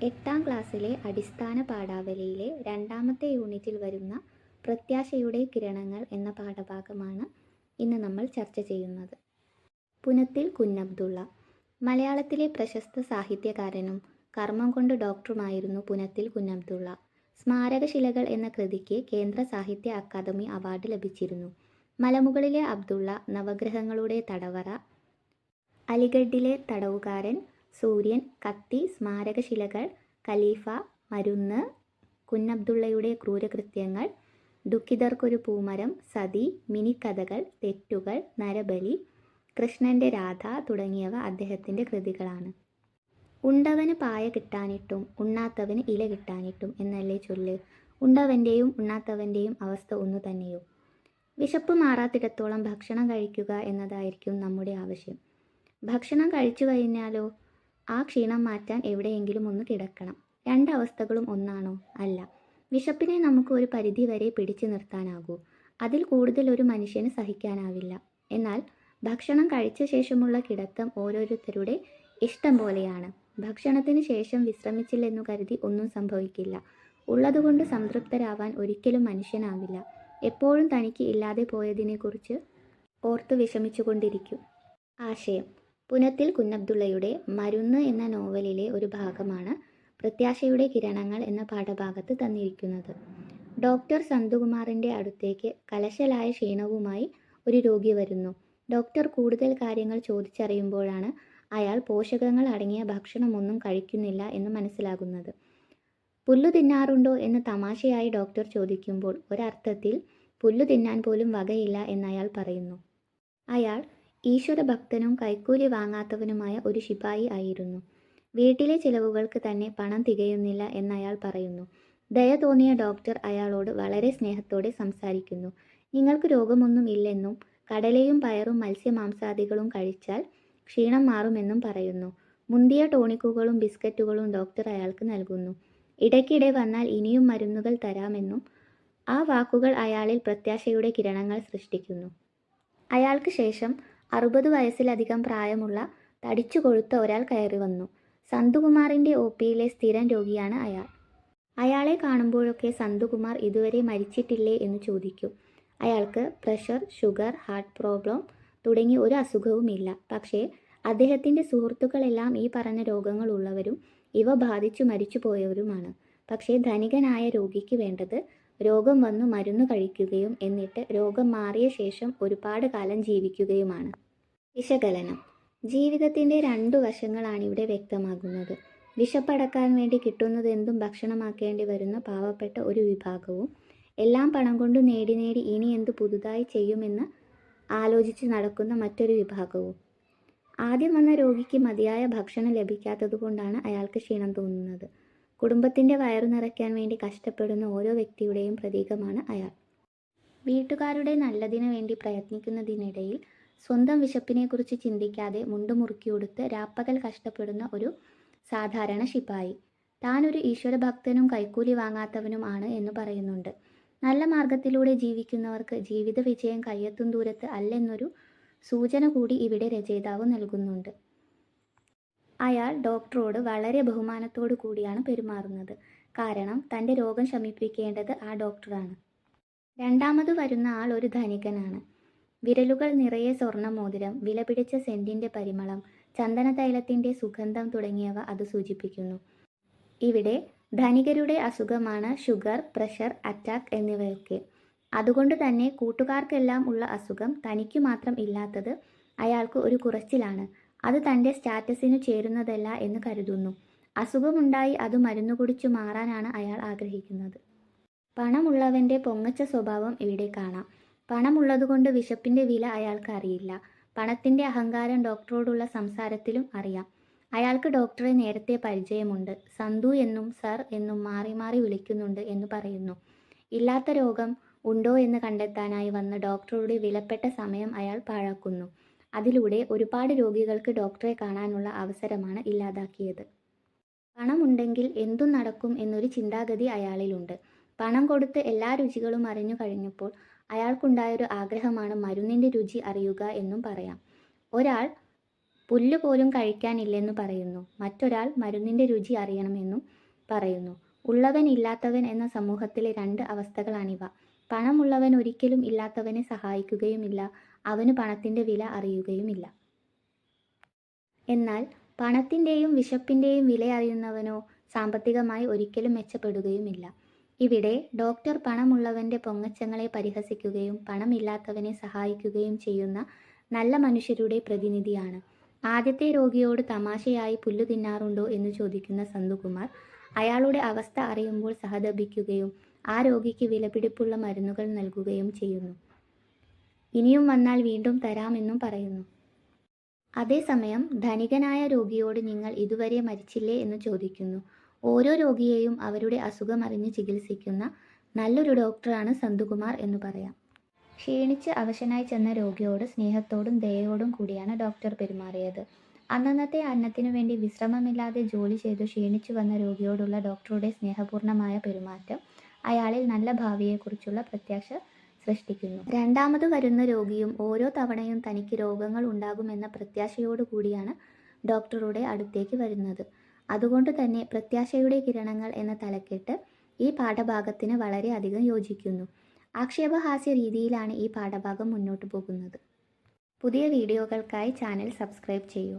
എട്ടാം ക്ലാസ്സിലെ അടിസ്ഥാന പാഠാവലിയിലെ രണ്ടാമത്തെ യൂണിറ്റിൽ വരുന്ന പ്രത്യാശയുടെ കിരണങ്ങൾ എന്ന പാഠഭാഗമാണ് ഇന്ന് നമ്മൾ ചർച്ച ചെയ്യുന്നത്. പുനത്തിൽ കുഞ്ഞബ്ദുള്ള മലയാളത്തിലെ പ്രശസ്ത സാഹിത്യകാരനും കർമ്മം കൊണ്ട് ഡോക്ടറുമായിരുന്നു പുനത്തിൽ കുഞ്ഞബ്ദുള്ള. സ്മാരകശിലകൾ എന്ന കൃതിക്ക് കേന്ദ്ര സാഹിത്യ അക്കാദമി അവാർഡ് ലഭിച്ചിരുന്നു. മലമുകളിലെ അബ്ദുള്ള നവഗ്രഹങ്ങളുടെ തടവറ അലിഗഡിലെ തടവുകാരൻ സൂര്യൻ കത്തി സ്മാരകശിലകൾ ഖലീഫ മരുന്ന് കുഞ്ഞബ്ദുള്ളയുടെ ക്രൂരകൃത്യങ്ങൾ ദുഃഖിതർക്കൊരു പൂമരം സതി മിനിക്കഥകൾ തെറ്റുകൾ നരബലി കൃഷ്ണന്റെ രാധ തുടങ്ങിയവ അദ്ദേഹത്തിന്റെ കൃതികളാണ്. ഉണ്ടവന് പായ കിട്ടാനിട്ടും ഉണ്ണാത്തവന് ഇല കിട്ടാനിട്ടും എന്നല്ലേ ചൊല്ല്. ഉണ്ടവന്റെയും ഉണ്ണാത്തവന്റെയും അവസ്ഥ ഒന്നു തന്നെയോ? വിശപ്പ് മാറാത്തിടത്തോളം ഭക്ഷണം കഴിക്കുക എന്നതായിരിക്കും നമ്മുടെ ആവശ്യം. ഭക്ഷണം കഴിച്ചു കഴിഞ്ഞാലോ? ആ ക്ഷീണം മാറ്റാൻ എവിടെയെങ്കിലും ഒന്ന് കിടക്കണം. രണ്ടവസ്ഥകളും ഒന്നാണോ? അല്ല. വിശപ്പിനെ നമുക്ക് ഒരു പരിധി വരെ പിടിച്ചു നിർത്താനാകൂ. അതിൽ കൂടുതൽ ഒരു മനുഷ്യന് സഹിക്കാനാവില്ല. എന്നാൽ ഭക്ഷണം കഴിച്ച ശേഷമുള്ള കിടത്തം ഓരോരുത്തരുടെ ഇഷ്ടം പോലെയാണ്. ഭക്ഷണത്തിന് ശേഷം വിശ്രമിച്ചില്ലെന്നു കരുതി ഒന്നും സംഭവിക്കില്ല. ഉള്ളതുകൊണ്ട് സംതൃപ്തരാവാൻ ഒരിക്കലും മനുഷ്യനാവില്ല. എപ്പോഴും തനിക്ക് ഇല്ലാതെ പോയതിനെക്കുറിച്ച് ഓർത്ത് വിഷമിച്ചുകൊണ്ടിരിക്കും. ആശയം. പുനത്തിൽ കുഞ്ഞബ്ദുള്ളയുടെ മരുന്ന് എന്ന നോവലിലെ ഒരു ഭാഗമാണ് പ്രത്യാശയുടെ കിരണങ്ങൾ എന്ന പാഠഭാഗത്ത് തന്നിരിക്കുന്നത്. ഡോക്ടർ സന്തുകുമാറിന്റെ അടുത്തേക്ക് കലശലായ ക്ഷീണവുമായി ഒരു രോഗി വരുന്നു. ഡോക്ടർ കൂടുതൽ കാര്യങ്ങൾ ചോദിച്ചറിയുമ്പോഴാണ് അയാൾ പോഷകങ്ങൾ അടങ്ങിയ ഭക്ഷണമൊന്നും കഴിക്കുന്നില്ല എന്ന് മനസ്സിലാകുന്നത്. പുല്ലു തിന്നാറുണ്ടോ എന്ന് തമാശയായി ഡോക്ടർ ചോദിക്കുമ്പോൾ ഒരർത്ഥത്തിൽ പുല്ലു തിന്നാൻ പോലും വകയില്ല എന്ന് അയാൾ പറയുന്നു. അയാൾ ഈശ്വരഭക്തനും കൈക്കൂലി വാങ്ങാത്തവനുമായ ഒരു ശിപായി ആയിരുന്നു. വീട്ടിലെ ചിലവുകൾക്ക് തന്നെ പണം തികയുന്നില്ല എന്നയാൾ പറയുന്നു. ദയ തോന്നിയ ഡോക്ടർ അയാളോട് വളരെ സ്നേഹത്തോടെ സംസാരിക്കുന്നു. നിങ്ങൾക്ക് രോഗമൊന്നും ഇല്ലെന്നും കടലയും പയറും മത്സ്യമാംസാദികളും കഴിച്ചാൽ ക്ഷീണം മാറുമെന്നും പറയുന്നു. മുന്തിയ ടോണിക്കുകളും ബിസ്ക്കറ്റുകളും ഡോക്ടർ അയാൾക്ക് നൽകുന്നു. ഇടയ്ക്കിടെ വന്നാൽ ഇനിയും മരുന്നുകൾ തരാമെന്നും ആ വാക്കുകൾ അയാളിൽ പ്രത്യാശയുടെ കിരണങ്ങൾ സൃഷ്ടിക്കുന്നു. അയാൾക്ക് ശേഷം അറുപത് വയസ്സിലധികം പ്രായമുള്ള തടിച്ചു കൊഴുത്ത ഒരാൾ കയറി വന്നു. സന്തുകുമാറിന്റെ ഒ പിയിലെ സ്ഥിരം രോഗിയാണ് അയാൾ. അയാളെ കാണുമ്പോഴൊക്കെ സന്തുകുമാർ ഇതുവരെ മരിച്ചിട്ടില്ലേ എന്ന് ചോദിക്കും. അയാൾക്ക് പ്രഷർ ഷുഗർ ഹാർട്ട് പ്രോബ്ലം തുടങ്ങി ഒരു അസുഖവുമില്ല. പക്ഷേ അദ്ദേഹത്തിന്റെ സുഹൃത്തുക്കളെല്ലാം ഈ പറഞ്ഞ രോഗങ്ങളുള്ളവരും ഇവ ബാധിച്ചു മരിച്ചു പോയവരുമാണ് പക്ഷേ ധനികനായ രോഗിക്ക് വേണ്ടത് രോഗം വന്നു മരുന്ന് കഴിക്കുകയും എന്നിട്ട് രോഗം മാറിയ ശേഷം ഒരുപാട് കാലം ജീവിക്കുകയുമാണ്. വിശകലനം. ജീവിതത്തിന്റെ രണ്ടു വശങ്ങളാണ് ഇവിടെ വ്യക്തമാകുന്നത്. വിശപ്പടക്കാൻ വേണ്ടി കിട്ടുന്നതെന്തും ഭക്ഷണമാക്കേണ്ടി വരുന്ന പാവപ്പെട്ട ഒരു വിഭാഗവും എല്ലാം പണം കൊണ്ട് നേടി നേടി ഇനി എന്ത് പുതുതായി ചെയ്യുമെന്ന് ആലോചിച്ച് നടക്കുന്ന മറ്റൊരു വിഭാഗവും. ആദ്യം വന്ന രോഗിക്ക് മതിയായ ഭക്ഷണം ലഭിക്കാത്തതുകൊണ്ടാണ് അയാൾക്ക് ക്ഷീണം തോന്നുന്നത്. കുടുംബത്തിന്റെ വയറു നിറയ്ക്കാൻ വേണ്ടി കഷ്ടപ്പെടുന്ന ഓരോ വ്യക്തിയുടെയും പ്രതീകമാണ് അയാൾ. വീട്ടുകാരുടെ നല്ലതിനു വേണ്ടി പ്രയത്നിക്കുന്നതിനിടയിൽ സ്വന്തം വിശപ്പിനെക്കുറിച്ച് ചിന്തിക്കാതെ മുണ്ടുമുറുക്കിയുടുത്ത് രാപ്പകൽ കഷ്ടപ്പെടുന്ന ഒരു സാധാരണ ശിപായി. താനൊരു ഈശ്വരഭക്തനും കൈക്കൂലി വാങ്ങാത്തവനും ആണ് എന്ന് പറയുന്നുണ്ട്. നല്ല മാർഗത്തിലൂടെ ജീവിക്കുന്നവർക്ക് ജീവിത വിജയം കയ്യെത്തും ദൂരത്ത് അല്ലെന്നൊരു സൂചന കൂടി ഇവിടെ രചയിതാവ് നൽകുന്നുണ്ട്. അയാൾ ഡോക്ടറോട് വളരെ ബഹുമാനത്തോടു കൂടിയാണ് പെരുമാറുന്നത്. കാരണം തന്റെ രോഗം ശമിപ്പിക്കേണ്ടത് ആ ഡോക്ടറാണ്. രണ്ടാമത് വരുന്ന ആൾ ഒരു ധനികനാണ്. വിരലുകൾ നിറയെ സ്വർണമോതിരം വിലപിടിച്ച സെന്റിന്റെ പരിമളം ചന്ദനതൈലത്തിന്റെ സുഗന്ധം തുടങ്ങിയവ അത് സൂചിപ്പിക്കുന്നു. ഇവിടെ ധനികരുടെ അസുഖമാണ് ഷുഗർ പ്രഷർ അറ്റാക്ക് എന്നിവയൊക്കെ. അതുകൊണ്ട് തന്നെ കൂട്ടുകാർക്കെല്ലാം ഉള്ള അസുഖം തനിക്ക് മാത്രം ഇല്ലാത്തത് അയാൾക്ക് ഒരു കുറച്ചിലാണ്. അത് തന്റെ സ്റ്റാറ്റസിനു ചേരുന്നതല്ല എന്ന് കരുതുന്നു. അസുഖമുണ്ടായി അത് മരുന്നു കുടിച്ചു മാറാനാണ് അയാൾ ആഗ്രഹിക്കുന്നത്. പണമുള്ളവന്റെ പൊങ്ങച്ച സ്വഭാവം ഇവിടെ കാണാം. പണമുള്ളതുകൊണ്ട് വിശപ്പിന്റെ വില അയാൾക്ക് അറിയില്ല പണത്തിന്റെ അഹങ്കാരം ഡോക്ടറോടുള്ള സംസാരത്തിലും അറിയാം. അയാൾക്ക് ഡോക്ടറെ നേരത്തെ പരിചയമുണ്ട്. സന്തു എന്നും സർ എന്നും മാറി മാറി വിളിക്കുന്നുണ്ട് എന്ന് പറയുന്നു. ഇല്ലാത്ത രോഗം ഉണ്ടോ എന്ന് കണ്ടെത്താനായി വന്ന ഡോക്ടറുടെ വിലപ്പെട്ട സമയം അയാൾ പാഴാക്കുന്നു. അതിലൂടെ ഒരുപാട് രോഗികൾക്ക് ഡോക്ടറെ കാണാനുള്ള അവസരമാണ് ഇല്ലാതാക്കിയത്. പണമുണ്ടെങ്കിൽ എന്തും നടക്കും എന്നൊരു ചിന്താഗതി അയാളിലുണ്ട്. പണം കൊടുത്ത് എല്ലാ രുചികളും അറിഞ്ഞു കഴിഞ്ഞപ്പോൾ അയാൾക്കുണ്ടായൊരു ആഗ്രഹമാണ് മരുന്നിന്റെ രുചി അറിയുക എന്നും പറയാം. ഒരാൾ പുല്ല് പോലും കഴിക്കാനില്ലെന്ന് പറയുന്നു. മറ്റൊരാൾ മരുന്നിന്റെ രുചി അറിയണമെന്നും പറയുന്നു. ഉള്ളവൻ ഇല്ലാത്തവൻ എന്ന സമൂഹത്തിലെ രണ്ട് അവസ്ഥകളാണിവ. പണമുള്ളവൻ ഒരിക്കലും ഇല്ലാത്തവനെ സഹായിക്കുകയുമില്ല. അവന് പണത്തിന്റെ വില അറിയുകയുമില്ല. എന്നാൽ പണത്തിന്റെയും വിശപ്പിന്റെയും വില അറിയുന്നവനോ സാമ്പത്തികമായി ഒരിക്കലും മെച്ചപ്പെടുകയുമില്ല. ഇവിടെ ഡോക്ടർ പണമുള്ളവന്റെ പൊങ്ങച്ചങ്ങളെ പരിഹസിക്കുകയും പണമില്ലാത്തവനെ സഹായിക്കുകയും ചെയ്യുന്ന നല്ല മനുഷ്യരുടെ പ്രതിനിധിയാണ്. ആദ്യത്തെ രോഗിയോട് തമാശയായി പുല്ലു തിന്നാറുണ്ടോ എന്ന് ചോദിക്കുന്ന സന്തുകുമാർ അയാളുടെ അവസ്ഥ അറിയുമ്പോൾ സഹതപിക്കുകയും ആ രോഗിക്ക് വിലപിടിപ്പുള്ള മരുന്നുകൾ നൽകുകയും ചെയ്യുന്നു. ഇനിയും വന്നാൽ വീണ്ടും തരാമെന്നും പറയുന്നു. അതേസമയം ധനികനായ രോഗിയോട് നിങ്ങൾ ഇതുവരെ മരിച്ചില്ലേ എന്ന് ചോദിക്കുന്നു. ഓരോ രോഗിയെയും അവരുടെ അസുഖം അറിഞ്ഞ് ചികിത്സിക്കുന്ന നല്ലൊരു ഡോക്ടറാണ് സന്തുകുമാർ എന്ന് പറയാം. ക്ഷീണിച്ച് അവശനായി ചെന്ന രോഗിയോട് സ്നേഹത്തോടും ദയയോടും കൂടിയാണ് ഡോക്ടർ പെരുമാറിയത്. അന്നന്നത്തെ അന്നത്തിനു വേണ്ടി വിശ്രമമില്ലാതെ ജോലി ചെയ്തു ക്ഷീണിച്ചു വന്ന രോഗിയോടുള്ള ഡോക്ടറുടെ സ്നേഹപൂർണമായ പെരുമാറ്റം അയാളിൽ നല്ല ഭാവിയെക്കുറിച്ചുള്ള പ്രത്യാശ സൃഷ്ടിക്കുന്നു. രണ്ടാമത് വരുന്ന രോഗിയും ഓരോ തവണയും തനിക്ക് രോഗങ്ങൾ ഉണ്ടാകുമെന്ന പ്രത്യാശയോടു കൂടിയാണ് ഡോക്ടറുടെ അടുത്തേക്ക് വരുന്നത്. അതുകൊണ്ട് തന്നെ പ്രത്യാശയുടെ കിരണങ്ങൾ എന്ന തലക്കെട്ട് ഈ പാഠഭാഗത്തിന് വളരെയധികം യോജിക്കുന്നു. ആക്ഷേപഹാസ്യ രീതിയിലാണ് ഈ പാഠഭാഗം മുന്നോട്ട് പോകുന്നത്. പുതിയ വീഡിയോകൾക്കായി ചാനൽ സബ്സ്ക്രൈബ് ചെയ്യൂ.